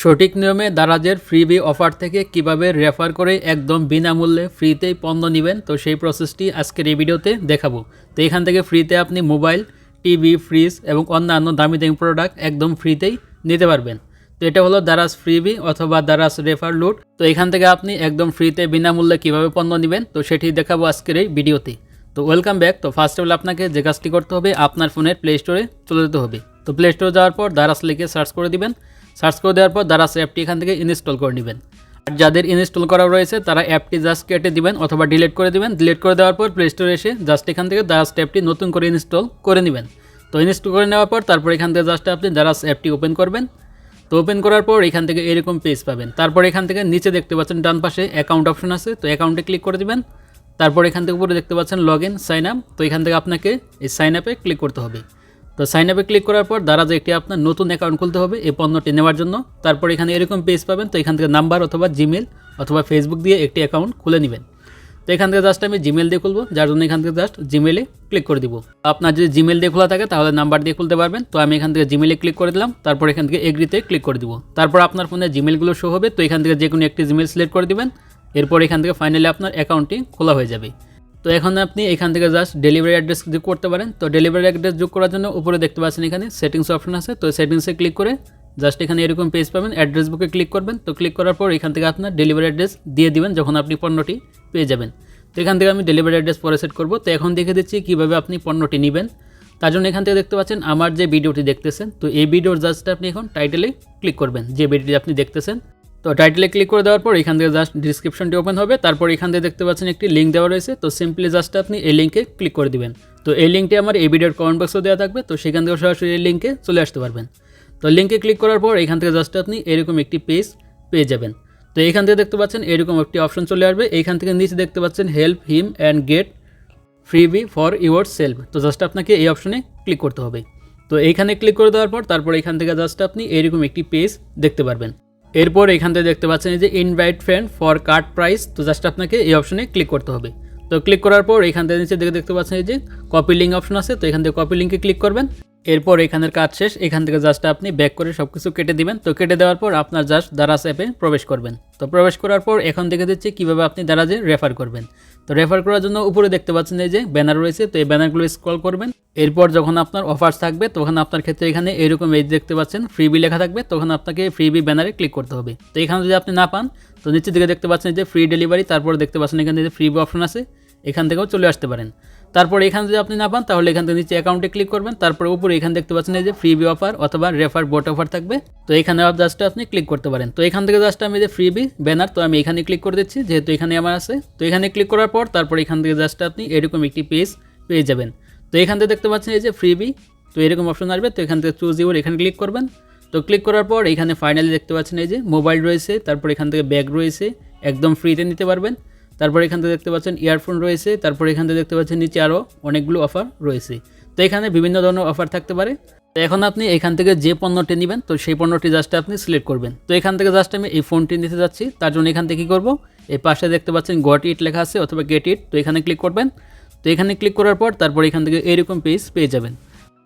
সঠিক নিয়মে দারাজের ফ্রিবি অফার থেকে কীভাবে রেফার করে একদম বিনামূল্যে ফ্রিতেই পণ্য নেবেন, তো সেই প্রসেসটি আজকের এই ভিডিওতে দেখাবো। তো এখান থেকে ফ্রিতে আপনি মোবাইল, টিভি, ফ্রিজ এবং অন্যান্য দামি দামি প্রোডাক্ট একদম ফ্রিতেই নিতে পারবেন। তো এটা হলো দারাজ ফ্রিবি অথবা দারাজ রেফার লুট। তো এখান থেকে আপনি একদম ফ্রিতে বিনামূল্যে কীভাবে পণ্য নেবেন, তো সেটি দেখাবো আজকের এই ভিডিওতে। তো ওয়েলকাম ব্যাক। তো ফার্স্ট অফ অল আপনাকে যে কাজটি করতে হবে, আপনার ফোনের প্লে স্টোরে চলে যেতে হবে। তো প্লে স্টোরে যাওয়ার পর দারাজ লিখে সার্চ করে দিবেন। সার্চ করে দেওয়ার পর দারাজ অ্যাপটি এখান থেকে ইনস্টল করে নেবেন। আর যাদের ইনস্টল করা রয়েছে, তারা অ্যাপটি জাস্ট কেটে দিবেন অথবা ডিলিট করে দিবেন। ডিলিট করে দেওয়ার পর প্লে স্টোরে এসে জাস্ট এখান থেকে দারাজ অ্যাপটি নতুন করে ইনস্টল করে নেবেন। তো ইনস্টল করে নেওয়ার পর তারপর এখান থেকে জাস্ট আপনি দারাজ অ্যাপটি ওপেন করবেন। তো ওপেন করার পর এখান থেকে এরকম পেজ পাবেন। তারপর এখান থেকে নিচে দেখতে পাচ্ছেন ডান পাশে অ্যাকাউন্ট অপশন আছে, তো অ্যাকাউন্টে ক্লিক করে দিবেন। তারপর এখান থেকে উপরে দেখতে পাচ্ছেন লগ ইন সাইন আপ তো এখান থেকে আপনাকে এই সাইন আপে ক্লিক করতে হবে। তো সাইন আপে ক্লিক করার পর দ্বারা যে একটি আপনার নতুন অ্যাকাউন্ট খুলতে হবে এই পণ্যটি নেওয়ার জন্য। তারপর এখানে এরকম পেজ পাবেন, তো এখান থেকে নাম্বার অথবা জিমেল অথবা ফেসবুক দিয়ে একটি অ্যাকাউন্ট খুলে নেবেন। তো এখান থেকে জাস্ট আমি জিমেল দিয়ে খুলবো, যার জন্য এখান থেকে জাস্ট জিমেলে ক্লিক করে দিব। আপনার যদি জিমেল দিয়ে খোলা থাকে, তাহলে নাম্বার দিয়ে খুলতে পারবেন। তো আমি এখান থেকে জিমেলে ক্লিক করে দিলাম, তারপর এখান থেকে এগ্রিতে ক্লিক করে দিব। তারপর আপনার ফোনে জিমেলগুলো শো হবে, তো এখান থেকে যে কোনো একটি জিমেল সিলেক্ট করে দিবেন। এরপর এখান থেকে ফাইনালি আপনার অ্যাকাউন্টটি খোলা হয়ে যাবে। তো এখন আপনি এখান থেকে জাস্ট ডেলিভারি অ্যাড্রেস যোগ করতে পারেন, তো ডেলিভারি অ্যাড্রেস যোগ করার জন্য উপরে দেখতে পাচ্ছেন এখানে সেটিংস অপশন আছে, তো সেটিংসে ক্লিক করে জাস্ট এখানে এরকম পেজ পাবেন অ্যাড্রেস বুকে ক্লিক করবেন, তো ক্লিক করার পর এখান থেকে আপনার ডেলিভারি অ্যাড্রেস দিয়ে দিবেন যখন আপনি পণ্যটি পেয়ে যাবেন। তো এখান থেকে আমি ডেলিভারি অ্যাড্রেস পরে সেট করব, তো এখন দেখে দিচ্ছি কীভাবে আপনি পণ্যটি নেবেন। তার জন্য এখান থেকে দেখতে পাচ্ছেন আমার যে ভিডিওটি দেখতেছেন, তো এই ভিডিওর জাস্ট আপনি এখন টাইটেলে ক্লিক করবেন, যে ভিডিওটি আপনি দেখতেছেন। তো টাইটেলে ক্লিক করে দেওয়ার পর এখান থেকে জাস্ট ডিসক্রিপশনটি ওপেন হবে। তারপর এখান থেকে দেখতে পাচ্ছেন একটি লিঙ্ক দেওয়া রয়েছে। তো সিম্পলি জাস্ট আপনি এই লিঙ্কে ক্লিক করে দিবেন। তো এই লিঙ্কটি আমার এই ভিডিওর কমেন্ট বক্সে দেওয়া থাকবে। তো সেখান থেকে সরাসরি এই লিঙ্কে চলে আসতে পারবেন। তো লিঙ্কে ক্লিক করার পর এখান থেকে জাস্ট আপনি এরকম একটি পেজ পেয়ে যাবেন। তো এখান থেকে দেখতে পাচ্ছেন এরকম একটি অপশন চলে আসবে। এইখান থেকে নিচে দেখতে পাচ্ছেন help him and get free freebie for yourself তো জাস্ট আপনাকে এই অপশনে ক্লিক করতে হবে। তো এইখানে ক্লিক করে দেওয়ার পর তারপর এখান থেকে জাস্ট আপনি এরকম একটি পেজ দেখতে পারবেন। এরপর এখান থেকে দেখতে পাচ্ছেন যে invite friend for card price তো জাস্ট আপনাকে এই অপশনে ক্লিক করতে হবে। তো ক্লিক করার পর এখান থেকে নিচে দেখে দেখতে পাচ্ছেন যে কপি লিঙ্ক অপশন আছে, তো এখান থেকে কপি লিঙ্কে ক্লিক করবেন। এরপর এখানের কাজ শেষ। এখান থেকে জাস্ট আপনি ব্যাক করে সব কিছু কেটে দিবেন। তো কেটে দেওয়ার পর আপনার জাস্ট দারাজ অ্যাপে প্রবেশ করবেন। তো প্রবেশ করার পর এখন দেখে দিচ্ছি কীভাবে আপনি দারাজে রেফার করবেন। তো রেফার করার জন্য উপরে দেখতে পাচ্ছেন এই যে ব্যানার রয়েছে। তো এই ব্যানারগুলো স্ক্রল করবেন। এরপর যখন আপনার অফার্স থাকবে, তখন আপনার ক্ষেত্রে এখানে এরকম এই দেখতে পাচ্ছেন ফ্রিবি লেখা থাকবে। তখন আপনাকে ফ্রিবি ব্যানারে ক্লিক করতে হবে। তো এখানে যদি আপনি না পান, তো নিচের দিকে দেখতে পাচ্ছেন যে ফ্রি ডেলিভারি তারপর দেখতে পাচ্ছেন এখানে যে ফ্রিবি অপশন আছে এখান থেকেও চলে আসতে পারেন। তারপর এখান যদি আপনি না পান, তাহলে এখান থেকে নিচে অ্যাকাউন্টে ক্লিক করবেন। তারপর উপরে এখানে দেখতে পাচ্ছেন এই যে ফ্রি ফ্রিবি অফার অথবা রেফার বোট অফার থাকবে। তো এখানে জাস্ট আপনি ক্লিক করতে পারেন। তো এখান থেকে জাস্ট আমি যে ফ্রিবি ব্যানার তো আমি এখানে ক্লিক করে দিচ্ছি, যেহেতু এখানে আমার আছে। তো এখানে ক্লিক করার পর তারপর এখান থেকে জাস্ট আপনি এরকম একটি পেজ পেয়ে যাবেন। তো এখান থেকে দেখতে পাচ্ছেন এই যে ফ্রিবি তো এরকম অপশন আসবে। তো এখান থেকে চুজ ইউর এখানে ক্লিক করবেন। তো ক্লিক করার পর এখানে ফাইনালি দেখতে পাচ্ছেন এই যে মোবাইল রয়েছে, তারপর এখান থেকে ব্যাগ রয়েছে, একদম ফ্রিতে নিতে পারবেন। তারপর এখান থেকে দেখতে পাচ্ছেন ইয়ারফোন রয়েছে, তারপর এখান থেকে দেখতে পাচ্ছেন নিচে আরও অনেকগুলো অফার রয়েছে। তো এখানে বিভিন্ন ধরনের অফার থাকতে পারে। তো এখন আপনি এখান থেকে যে পণ্যটি নেবেন, তো সেই পণ্যটি জাস্ট আপনি সিলেক্ট করবেন। তো এখান থেকে জাস্ট আমি এই ফোনটি নিতে যাচ্ছি। তার জন্য এখান থেকে কী করব? এই পাশে দেখতে পাচ্ছেন গট ইট লেখা আছে অথবা গেট ইট তো এখানে ক্লিক করবেন। তো এখানে ক্লিক করার পর তারপর এখান থেকে এরকম পেজ পেয়ে যাবেন।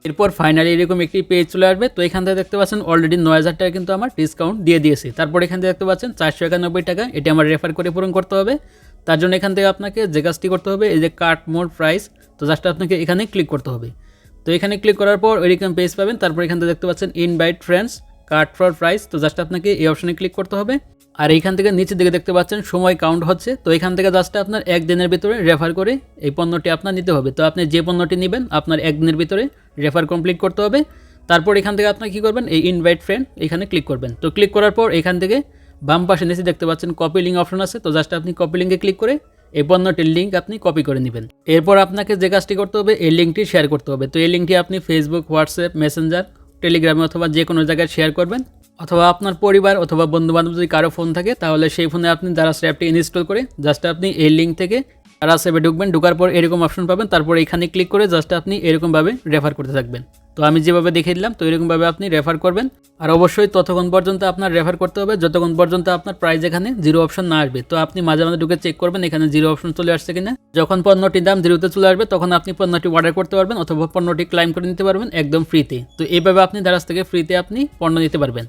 এরপর ফাইনালি এরকম একটি পেজ চলে আসবে। তো এখান থেকে দেখতে পাচ্ছেন অলরেডি নয় হাজার টাকা কিন্তু আমার ডিসকাউন্ট দিয়ে দিয়েছে। তারপর এখান থেকে দেখতে পাচ্ছেন চারশো একানব্বই টাকা, এটি আমার রেফার করে পূরণ করতে হবে। তার জন্য এখান থেকে আপনাকে যে কাজটি করতে হবে, এই যে কাট মোর প্রাইস তো জাস্ট আপনাকে এখানে ক্লিক করতে হবে। তো এখানে ক্লিক করার পর এরকম পেজ পাবেন, তারপর এখান থেকে দেখতে পাচ্ছেন invite friends card for price তো জাস্ট আপনাকে এই অপশনে ক্লিক করতে হবে। আর এইখান থেকে নিচের দিকে দেখতে পাচ্ছেন সময় কাউন্ট হচ্ছে, তো এখান থেকে জাস্ট আপনার একদিনের ভিতরে রেফার করে এই পণ্যটি আপনার নিতে হবে। তো আপনি যে পণ্যটি নেবেন, আপনার একদিনের ভিতরে রেফার কমপ্লিট করতে হবে। তারপর এখান থেকে আপনার কী করবেন, এই ইনভাইট ফ্রেন্ড এখানে ক্লিক করবেন। তো ক্লিক করার পর এখান থেকে বাম পাশে নিচে দেখতে পাচ্ছেন কপি লিঙ্ক অপশন আছে, তো জাস্ট আপনি কপি লিঙ্কে ক্লিক করে এই পণ্যটির লিঙ্ক আপনি কপি করে নেবেন। এরপর আপনাকে যে কাজটি করতে হবে, এই লিঙ্কটি শেয়ার করতে হবে। তো এই লিঙ্কটি আপনি ফেসবুক হোয়াটসঅ্যাপ মেসেঞ্জার টেলিগ্রামে অথবা যে কোনো জায়গায় শেয়ার করবেন, অথবা আপনার পরিবার অথবা বন্ধুবান্ধব যদি কারও ফোন থাকে, তাহলে সেই ফোনে আপনি যারা অ্যাপটি ইনস্টল করে জাস্ট আপনি এই লিঙ্ক থেকে তারা অ্যাপে ঢুকবেন, ঢুকার পর এরকম অপশন পাবেন, তারপর এখানে ক্লিক করে জাস্ট আপনি এরকমভাবে রেফার করতে থাকবেন। তো আমি যেভাবে দেখিয়ে দিলাম, তো এরকমভাবে আপনি রেফার করবেন। আর অবশ্যই ততক্ষণ পর্যন্ত আপনার রেফার করতে হবে, যতক্ষণ পর্যন্ত আপনার প্রাইস এখানে জিরো অপশন না আসবে। তো আপনি মাঝে মাঝে ঢুকে চেক করবেন, এখানে জিরো অপশন চলে আসছে কিনা। যখন পণ্যটির দাম জিরোতে চলে আসবে, তখন আপনি পণ্যটি অর্ডার করতে পারবেন, অথবা পণ্যটি ক্লাইম করে নিতে পারবেন একদম ফ্রিতে তো। এইভাবে আপনি দারাজ থেকে ফ্রিতে আপনি পণ্য নিতে পারবেন।